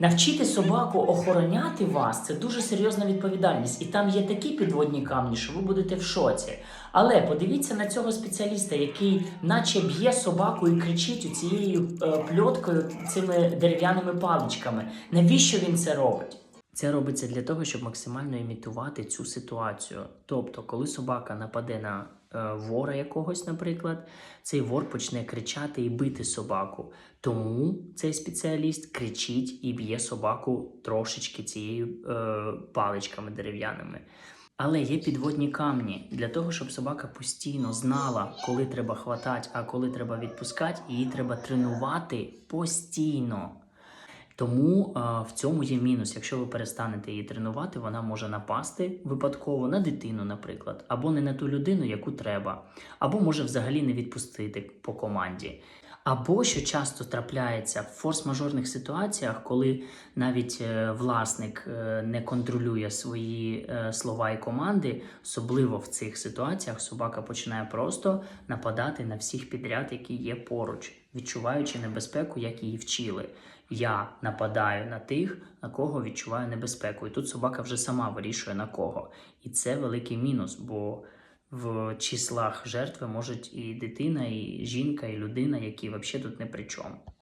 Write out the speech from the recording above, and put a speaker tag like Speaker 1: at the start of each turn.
Speaker 1: Навчити собаку охороняти вас це дуже серйозна відповідальність, і там є такі підводні камні, що ви будете в шоці. Але подивіться на цього спеціаліста, який наче б'є собаку і кричить цією е, пльоткою, цими дерев'яними паличками. Навіщо він це робить? Це робиться для того, щоб максимально імітувати цю ситуацію. Тобто, коли собака нападе на е, вора якогось, наприклад, цей вор почне кричати і бити собаку. Тому цей спеціаліст кричить і б'є собаку трошечки цією е, паличками дерев'яними. Але є підводні камні для того, щоб собака постійно знала, коли треба хватати, а коли треба відпускати, її треба тренувати постійно. Тому е, в цьому є мінус. Якщо ви перестанете її тренувати, вона може напасти випадково на дитину, наприклад, або не на ту людину, яку треба, або може взагалі не відпустити по команді. Або що часто трапляється в форс-мажорних ситуаціях, коли навіть е, власник е, не контролює свої слова і команди, особливо в цих ситуаціях собака починає просто нападати на всіх підряд, які є поруч, відчуваючи небезпеку, як її вчили. Я нападаю на тих, на кого відчуваю небезпеку. І тут собака вже сама вирішує на кого. І це великий мінус, бо в числах жертви можуть і дитина, і жінка, і людина, які взагалі тут не при чому.